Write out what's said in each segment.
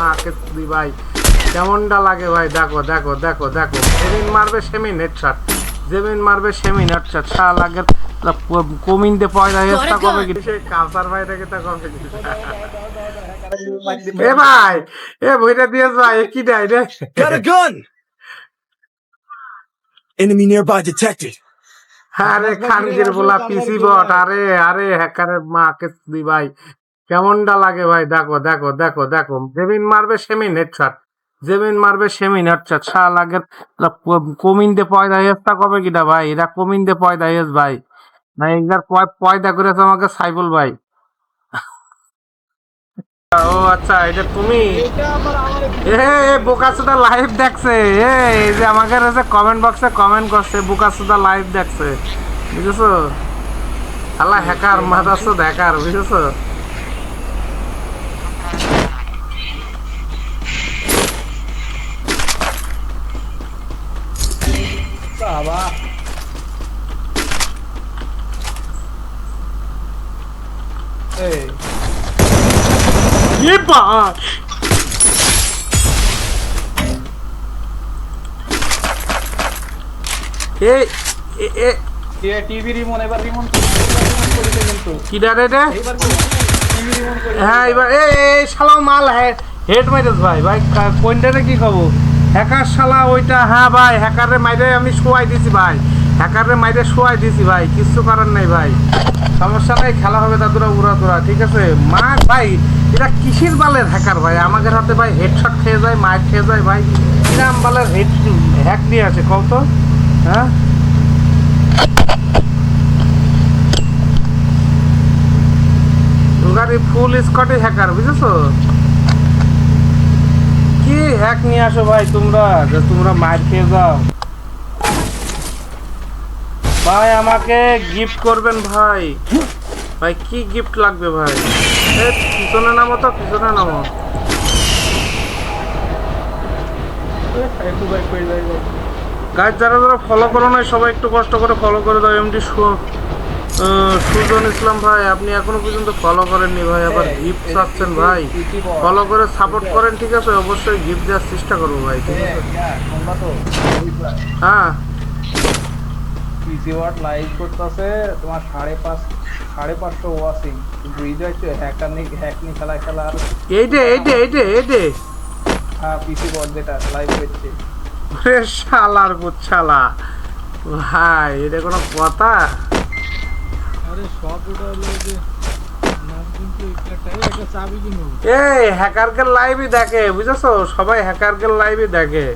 মাকে দি ভাই। কেমনটা লাগে ভাই? দেখো দেখো দেখো দেখো। যেমিন মারবে সেমিন হেডশট যেমিন মারবে সেমিন হেডশট সা লাগে কমিন দে পয়দা হেস্তা কবে কি সেই কালসার ভাই থেকে তা কবে কি এ ভাই এ বইটা দিয়েছ ভাই এ কি দেয় রে? Got a gun! Enemy nearby detected. আরে খানগির বলা পিসি বট আরে আরে হ্যাকারের মা কে দি ভাই। কেমনটা লাগে ভাই? দেখো দেখো দেখো দেখো। যেমিন মারবে সেমিন হেডশট। যেমিন মারবে সেমিন হেডশট। লাগে কমিন দে পয়দা হেস্তা কবে কিটা ভাই? এরা কমিন দে পয়দা হেস ভাই। না একবার পয়- পয়দা করেছে আমাকে সাইফুল ভাই। ও আচ্ছা এটা তুমি? এ এ বোকাসুদা লাইভ দেখছে। এ এই যে আমাকে রয়েছে কমেন্ট বক্সে কমেন্ট করছে বোকাসুদা লাইভ দেখছে। বুঝেছ? আল্লাহ হ্যাকার মাদাসুদ হ্যাকার বুঝেছ? এ বা। এ এ এ। টিভি রিমোন এবার করেছে কিন্তু। কি ডারে রে হ্যাঁ এবার এ, শালা মাল হ্যাঁ হেড মাইরেস ভাই। ভাই কোনটারে কি খবর? হ্যাকার শালা ওইটা হ্যাঁ ভাই হ্যাকারে মাইরে আমি শোয়াই দিছি ভাই। হ্যাকারে মাইরে শোয়াই দিছি ভাই, কিচ্ছু করার নাই ভাই। সমস্যা নাই, খেলা হবে তাদের উড়া তোরা ঠিক আছে? মা, ভাই, এটা কিসের বালের হ্যাকার ভাই? আমাদের হাতে ভাই হেডশট খেয়ে যায় মাইক খেয়ে যায় ভাই। কিরাম বালের হেড হ্যাক নিয়ে আছে, কও তো? হ্যাঁ? ফুল স্কটে হ্যাকার বুঝেছ? কি? হ্যাক নিয়ে আসো ভাই, তোমরা। যে তোমরা মার খেয়ে যাও। ভাই, আমাকে গিফট করবেন ভাই। ভাই, কি গিফট লাগবে ভাই? পিছনে নামো তো, পিছনে নামো। গাইজ যারা যারা ফলো করো না সবাই একটু কষ্ট করে ফলো করে দাও এমডি সুজন ইসলাম ভাই আপনি এখনও পর্যন্ত ফলো করেননি ভাই আবার গিফট চাচ্ছেন ভাই। ফলো করে সাপোর্ট করেন ঠিক আছে? অবশ্যই গিফট দেওয়ার চেষ্টা করব ভাই ঠিক আছে? হ্যাঁ পিসি ওয়াট লাইভ করতেছে তোমার সাড়ে পাঁচ সাড়ে পাঁচশো ওয়াসিং কিন্তু এই যাচ্ছে হ্যাকার নি হ্যাক নি খেলা খেলা আর এইটে এইটে এইটে এইটে। হ্যাঁ পিসি যেটা লাইভ করছে। ওরে শালার বুচ্ছালা ভাই এটা কোনো কথা? এই হ্যাকারকে লাইভই দেখে বুঝেছ? সবাই হ্যাকারকে লাইভই দেখে।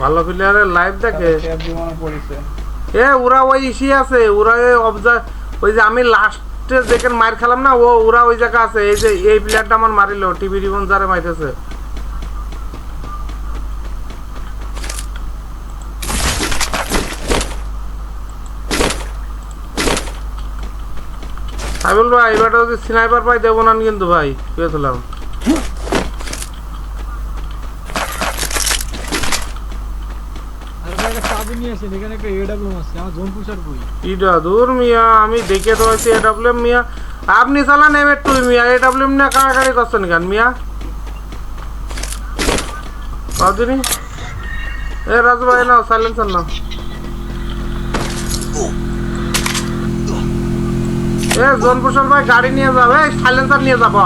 ভালো প্লেয়ারের লাইভ দেখে। এ ওরা ওই ইসি আছে ওরা অবজার ওই যে আমি লাস্টে যেখানে মার খেলাম না ও ওরা ওই জায়গা আছে। এই যে এই প্লেয়ারটা আমার মারিল টিভি রিবন যারে মাইতেছে। সাইবুল ভাই এবারটা যদি স্নাইপার পাই দেবো না কিন্তু ভাই। পেয়েছিলাম আমি দেখে তো আছি এডাব্লিউএম মিয়া। আপনি চালান এম টু মিয়া এডাব্লিউএম না কাড়াকাড়ি করছেন কেন মিয়া? কদিনই এ রাজু ভাই নাও সাইলেন্সার নাও এ জোন কুশল ভাই, গাড়ি নিয়ে যাও। এই সাইলেন্সার নিয়ে যাব।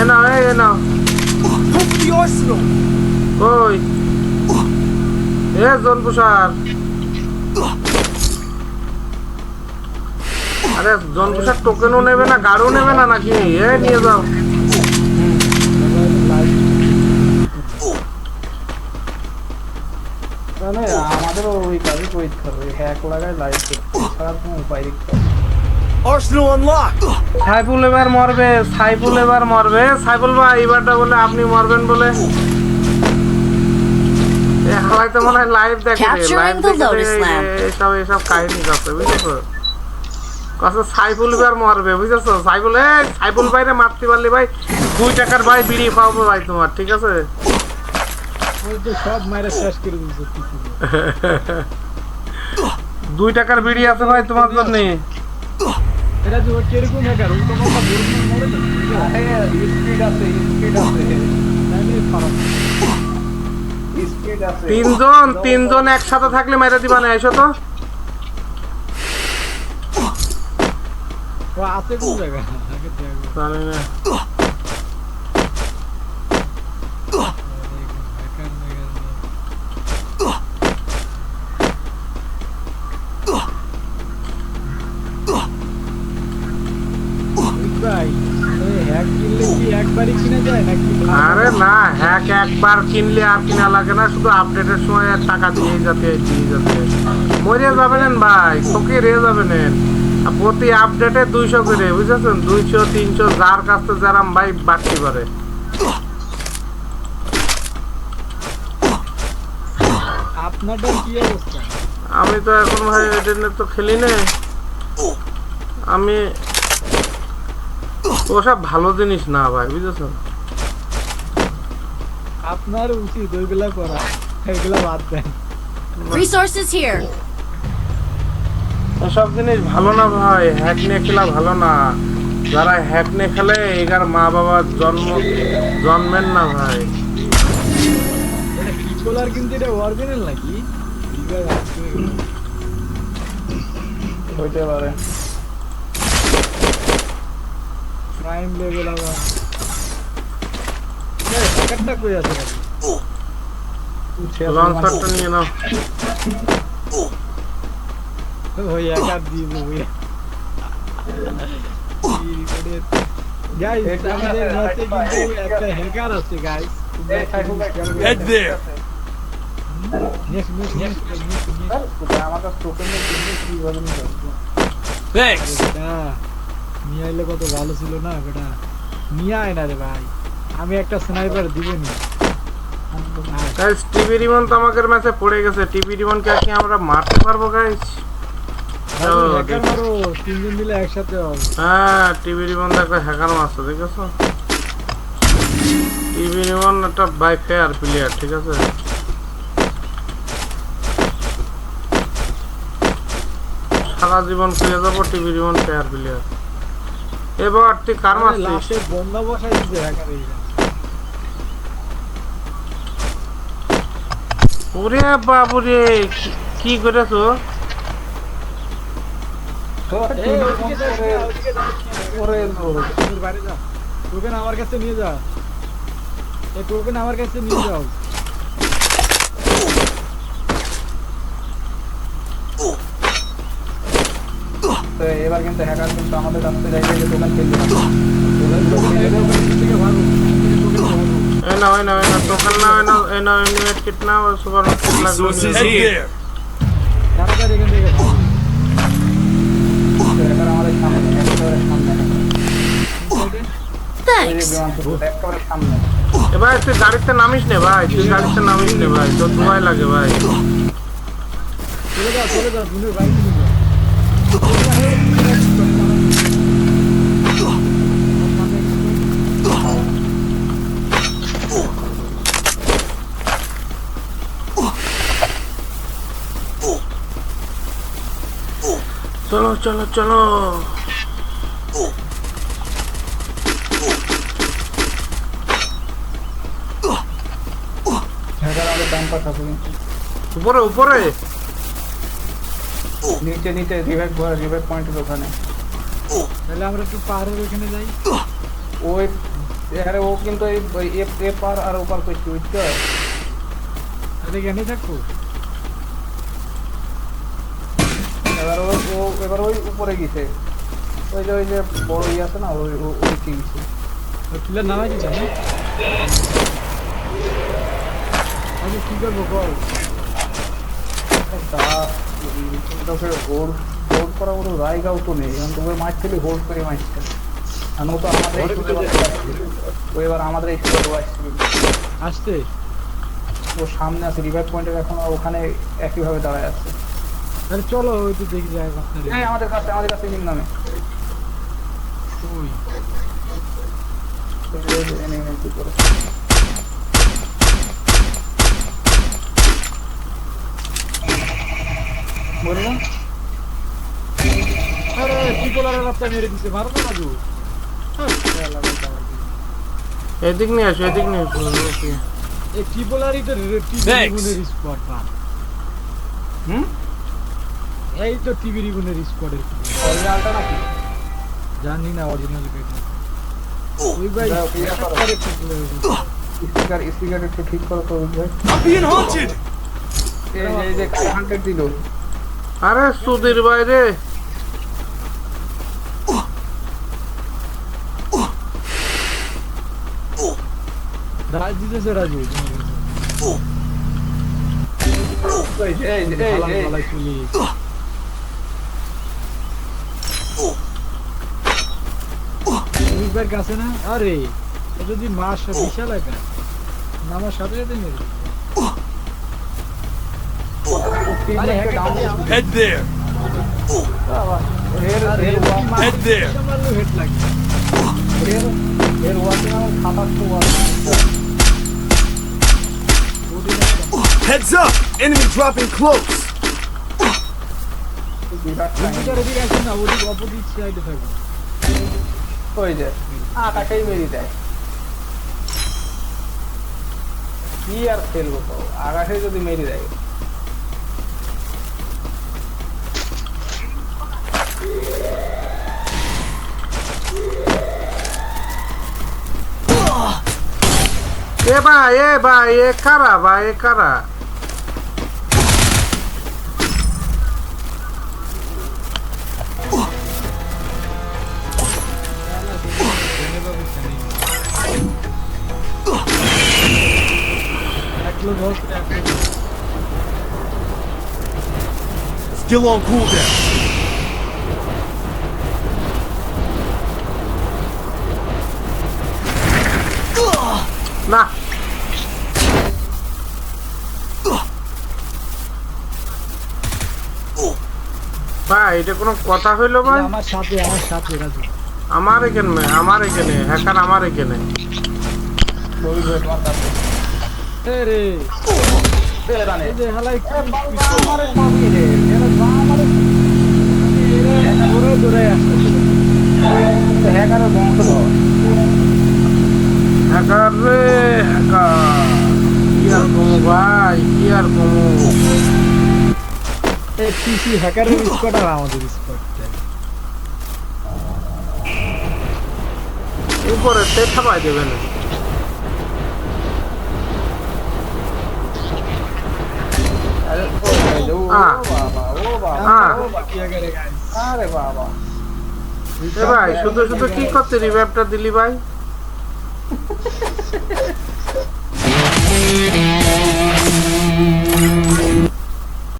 এ নাও এ নাও! কই এ জোন কুশার আরে জন কুশার টোকেনও নেবে না, গাড়িও নেবে না নাকি? এ, নিয়ে যাও। তাহলে আমাদেরও ওই কাজই করতে হবে। হ্যাক লাগায় লাইভ করতে ছাড়া কোনো উপায় দেখতে হবে Arsenal unlocked! সাইফুল এবার মরবে সাইফুল এবার মরবে। সাইফুল ভাই এবারটা বলে আপনি মরবেন বলে। এ হালাই তো মনে হয় লাইভ দেখে লাইভ দেখে এসব এসব কাহিনী করছে বুঝেছ? কত সাইফুল এবার মরবে বুঝেছ? সাইফুল এ সাইফুল ভাইরে মারতে পারলি ভাই দুই টাকার ভাই বিড়ি পাবো ভাই তোমার ঠিক আছে? সব মায়েরা শেষ করে দিয়েছে দুই টাকার বিড়ি আছে ভাই তোমার জন্য। এটা যে কীরকম হ্যাকার ওই তো কথা বলব মরে না স্পিড আছে স্পিড আছে। নাইলে খারাপ। স্পিড আছে। তিনজন তিনজন একসাথে থাকলে মেরে দিবা না এসো তো। আছে কোন জায়গা আগে দেখো। জানি না হ্যাকার মেগার ভাই হ্যাক কিনলে কি একবারই কিনা যায় নাকি? আরে না হ্যাক একবার কিনলে আর কিনা লাগে না শুধু আপডেটের সময় টাকা দিয়ে যাতে দিয়ে যাতে। মরে যাবেন ভাই তোকে রে যাবেন প্রতি আপডেটে দুইশো করে বুঝেছেন? দুইশো তিনশো যার কাছে যারাম ভাই বাড়তি করে। আপনাদের কি অবস্থা? আমি তো এখন ভাই এটা তো খেলি না আমি ওসব ভালো জিনিস না ভাই বুঝেছেন আপনার উচিত ওইগুলা করা এগুলা বাদ দেন। Resources here. এসব জিনিস ভালো না ভাই হ্যাক নিয়ে খেলা ভালো না। যারা হ্যাক নিয়ে খেলে এগার মা বাবার জন্ম জন্মেন না ভাই। এটা কিন্তু এটা অরিজিনাল নাকি? হইতে পারে। প্রাইম লেভেল আবার। এই হ্যাকারটা কই আছে লঞ্চারটা নিয়ে নাও। ওই হ্যাকার দিয়ে দেবো গাইস আমাদের কিন্তু একটা হ্যাকার আছে Thanks. নিয়ে আইলে কত ভালো ছিল না বেটা? নিয়ে আয় না রে ভাই। আমি একটা স্নাইপার দিবেনি। গাইস টিভি রিমন তো আমাদের ম্যাচে পড়ে গেছে। টিভি রিমনকে আর কি আমরা মারতে পারব গাইস তিনজন মিলে একসাথে হবে। হ্যাঁ টিভি রিমন দেখো হ্যাকার মারছে দেখেছ? টিভি রিমন একটা বাই ফেয়ার প্লেয়ার ঠিক আছে? সারা জীবন ফিরে যাব টিভি রিমন ফেয়ার প্লেয়ার এবার তুই কার মারছিস? লাস্টে বন্ধা বসাই দিতে হ্যাকার এইটা ওরে বাবুরে কি- কি করেছ? আমার কাছে নিয়ে যা এই টোকেন আমার কাছে নিয়ে যাও। তো এবার কিন্তু হ্যাকার কিন্তু আমাদের কাছ থেকে যাইতে যে দোকান টোকেন থেকে ভাগো টোকেন এই নাও ইউনিট কিট সুপার মার্কেট. তাড়াতাড়ি এখান থেকে হ্যাকার আমাদের সামনে একেবারে সামনে। এবার তুই গাড়িতে নামিস নে ভাই তুই গাড়িতে নামিস নে ভাই তোর ধোয়াই লাগে ভাই। চলে যা চলে যা দুনের বাইরে নিয়ে যা চলো চলো চলো হ্যাকার আমাদের ডান পাশ আছে কিন্তু। উপরে উপরে নিচে নিচে রিভাইভ ঘর রিভাইভ পয়েন্টের ওখানে। তাহলে আমরা একটু পাহাড়ের ওখানে যাই। ওই এখানে ও কিন্তু এই এ পার আর ওপার করছে বুঝতে তাহলে এখানেই থাকব এবার ও ও এবার ওই উপরে গেছে। ওই যে ওই যে বড় ইয়ে আছে না ওই ওই দিকে গেছে ওই প্লেয়ার নামাই দিচ্ছে না আমি কি করব বল? হোল্ড হোল্ড করা কোনো জায়গাও তো নেই এখন তোকে মাছ খেলে হোল্ড করে আর ও তো আমাদের ও এবার আমাদের এই সুযোগ আসছে আসতে ও সামনে আছে রিভাইভ পয়েন্টের এখন ওখানে একইভাবে দাঁড়ায় আছে তাহলে চলো ওই তো দেখি যাই হ্যাঁ আমাদের কাছে আমাদের কাছে নিম নামে ওই কি করে বললাম আরে পিপলার রাস্তা মেরে দিছে? মারো না রাজু এদিক নিয়ে আসো এদিক নিয়ে আসো এই ট্রিপলারই তো টিভি Thanks. রিগুনের স্পট পান হুম? এই তো টিভি রিগুনের স্পটের অরিজিনালটা নাকি? জানি না অরিজিনাল ওই ভাই স্পিকার স্পিকার একটু ঠিক করো তো ভাই। এই যে দিল। আরে সুধীর বাইরে কাছে না? আরে যদি মাস বিশাল একা নামার সাথে সাথে মেরে তিন আরে লাখে হ্যাঁ, down হ্যাঁ, Head there. Head there. Heads up. Enemy dropping close. ওই যে আকাশেই বেরিয়ে দেয় কি আর খেলব তো আকাশে যদি মেরে দেয় এ ভাই এ ভাই এ কারা ভাই এ কারা এক এটা কোনো কথা হইল ভাই? আমার সাথে আমার সাথে রাজু। আমার এখানে আমার এখানে হ্যাকার আমার এখানে। হ্যাকার রে হ্যাকার। কি আর কমু ভাই কি আর কমু? পিসি হ্যাকারের স্কোয়াড আর আমাদের স্কোয়াড উপরে সে থাপাই দেবে না ভাই শুধু শুধু কি করতে রিভাইভটা দিলি ভাই?